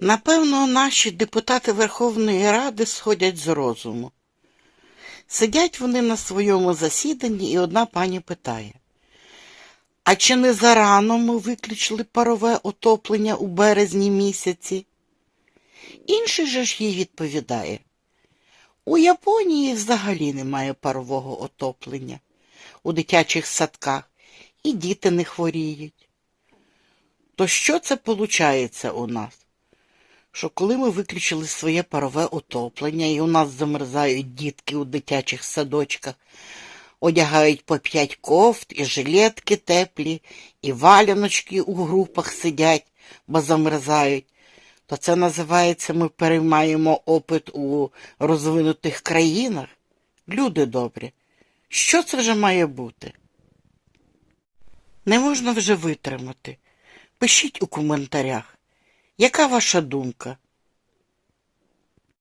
Напевно, наші депутати Верховної Ради сходять з розуму. Сидять вони на своєму засіданні, і одна пані питає: А чи не зарано ми виключили парове отоплення у березні місяці? Інший же ж їй відповідає: У Японії взагалі немає парового отоплення у дитячих садках, і діти не хворіють. То що це виходить у нас? Що коли ми виключили своє парове отоплення, і у нас замерзають дітки у дитячих садочках, одягають по п'ять кофт, і жилетки теплі, і валяночки у групах сидять, бо замерзають, то це називається ми переймаємо опит у розвинутих країнах. Люди добрі, що це вже має бути? Не можна вже витримати. Пишіть у коментарях, яка ваша думка?